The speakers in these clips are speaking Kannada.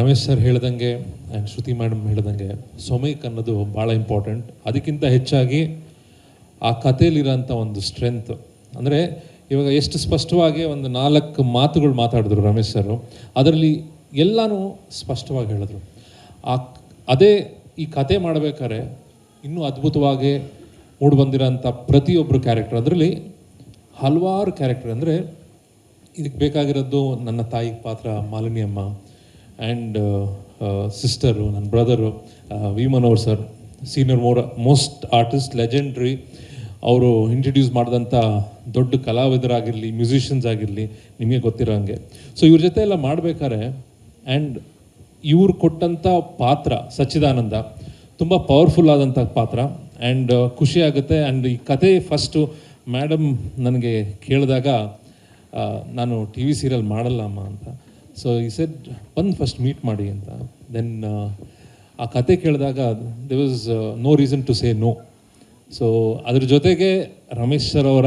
ರಮೇಶ್ ಸರ್ ಹೇಳ್ದಂಗೆ ಆ್ಯಂಡ್ ಶ್ರುತಿ ಮೇಡಮ್ ಹೇಳ್ದಂಗೆ ಸೊಮೈಕ್ ಅನ್ನೋದು ಭಾಳ ಇಂಪಾರ್ಟೆಂಟ್ ಅದಕ್ಕಿಂತ ಹೆಚ್ಚಾಗಿ ಆ ಕಥೆಯಲ್ಲಿರೋಂಥ ಒಂದು ಸ್ಟ್ರೆಂತ್ ಅಂದರೆ ಇವಾಗ ಎಷ್ಟು ಸ್ಪಷ್ಟವಾಗಿ ಒಂದು ನಾಲ್ಕು ಮಾತುಗಳು ಮಾತಾಡಿದ್ರು ರಮೇಶ್ ಸರು. ಅದರಲ್ಲಿ ಎಲ್ಲನೂ ಸ್ಪಷ್ಟವಾಗಿ ಹೇಳಿದ್ರು. ಆ ಅದೇ ಈ ಕತೆ ಮಾಡಬೇಕಾದ್ರೆ ಇನ್ನೂ ಅದ್ಭುತವಾಗಿ ಮೂಡಿಬಂದಿರೋಂಥ ಪ್ರತಿಯೊಬ್ಬರು ಕ್ಯಾರೆಕ್ಟರ್ ಅದರಲ್ಲಿ ಹಲವಾರು ಕ್ಯಾರೆಕ್ಟರ್ ಅಂದರೆ ಇದಕ್ಕೆ ಬೇಕಾಗಿರೋದು ನನ್ನ ತಾಯಿ ಪಾತ್ರ ಮಾಲಿನಿ ಅಮ್ಮ ಆ್ಯಂಡ್ ಸಿಸ್ಟರು ನನ್ನ brother V Manohar sir senior more most artist legendary ಅವರು ಇಂಟ್ರಡ್ಯೂಸ್ ಮಾಡಿದಂಥ ದೊಡ್ಡ ಕಲಾವಿದರಾಗಿರಲಿ ಮ್ಯೂಸಿಷಿಯನ್ಸ್ ಆಗಿರಲಿ, ನಿಮಗೆ ಗೊತ್ತಿರೋ ಹಂಗೆ. ಸೊ ಇವ್ರ ಜೊತೆ ಎಲ್ಲ ಮಾಡಬೇಕಾದ್ರೆ ಆ್ಯಂಡ್ ಇವ್ರು ಕೊಟ್ಟಂಥ ಪಾತ್ರ, ಸಚ್ಚಿದಾನಂದ, ತುಂಬ ಪವರ್ಫುಲ್ ಆದಂಥ ಪಾತ್ರ. ಆ್ಯಂಡ್ ಖುಷಿ ಆಗುತ್ತೆ. ಆ್ಯಂಡ್ ಈ ಕತೆ ಫಸ್ಟು ಮೇಡಮ್ ನನಗೆ ಕೇಳಿದಾಗ ನಾನು ಟಿ ವಿ ಸೀರಿಯಲ್ ಮಾಡಲ್ಲ ಅಮ್ಮ ಅಂತ. ಸೊ ಈ ಸೆಡ್ ಬಂದು ಫಸ್ಟ್ ಮೀಟ್ ಮಾಡಿ ಅಂತ. ದೆನ್ ಆ ಕತೆ ಕೇಳಿದಾಗ there was no reason to say no so ಅದ್ರ ಜೊತೆಗೆ ರಮೇಶ್ ಸರ್ ಅವರ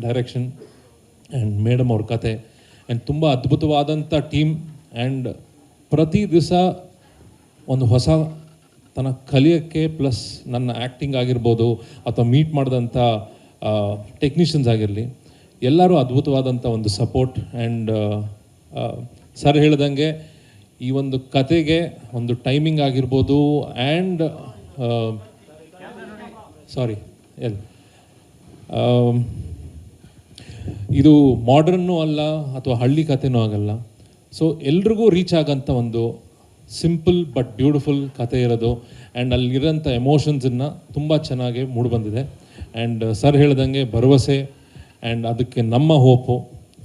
ಡೈರೆಕ್ಷನ್ ಆ್ಯಂಡ್ ಮೇಡಮ್ ಅವ್ರ ಕತೆ ಆ್ಯಂಡ್ ತುಂಬ ಅದ್ಭುತವಾದಂಥ ಟೀಮ್ ಆ್ಯಂಡ್ ಪ್ರತಿ ದಿವಸ ಒಂದು ಹೊಸ ತನ್ನ ಕಲಿಯೋಕ್ಕೆ ಪ್ಲಸ್ ನನ್ನ ಆ್ಯಕ್ಟಿಂಗ್ ಆಗಿರ್ಬೋದು ಅಥವಾ ಮೀಟ್ ಮಾಡಿದಂಥ ಟೆಕ್ನಿಷಿಯನ್ಸ್ ಆಗಿರಲಿ, ಎಲ್ಲರೂ ಅದ್ಭುತವಾದಂಥ ಒಂದು ಸಪೋರ್ಟ್ ಆ್ಯಂಡ್ ಸರ್ ಹೇಳ್ದಂಗೆ ಈ ಒಂದು ಕತೆಗೆ ಒಂದು ಟೈಮಿಂಗ್ ಆಗಿರ್ಬೋದು ಆ್ಯಂಡ್ ಸಾರಿ ಎಲ್ ಇದು ಮಾಡ್ರನ್ನೂ ಅಲ್ಲ ಅಥವಾ ಹಳ್ಳಿ ಕಥೆನೂ ಆಗಲ್ಲ. ಸೊ ಎಲ್ರಿಗೂ ರೀಚ್ ಆಗೋಂಥ ಒಂದು ಸಿಂಪಲ್ ಬಟ್ ಬ್ಯೂಟಿಫುಲ್ ಕತೆ ಇರೋದು ಆ್ಯಂಡ್ ಅಲ್ಲಿರೋಂಥ ಎಮೋಷನ್ಸನ್ನು ತುಂಬ ಚೆನ್ನಾಗಿ ಮೂಡಿಬಂದಿದೆ. ಆ್ಯಂಡ್ ಸರ್ ಹೇಳ್ದಂಗೆ ಭರವಸೆ ಆ್ಯಂಡ್ ಅದಕ್ಕೆ ನಮ್ಮ ಹೋಪು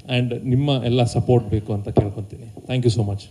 ಆ್ಯಂಡ್ ನಿಮ್ಮ ಎಲ್ಲ ಸಪೋರ್ಟ್ ಬೇಕು ಅಂತ ಕೇಳ್ಕೊತೀನಿ. Thank you so much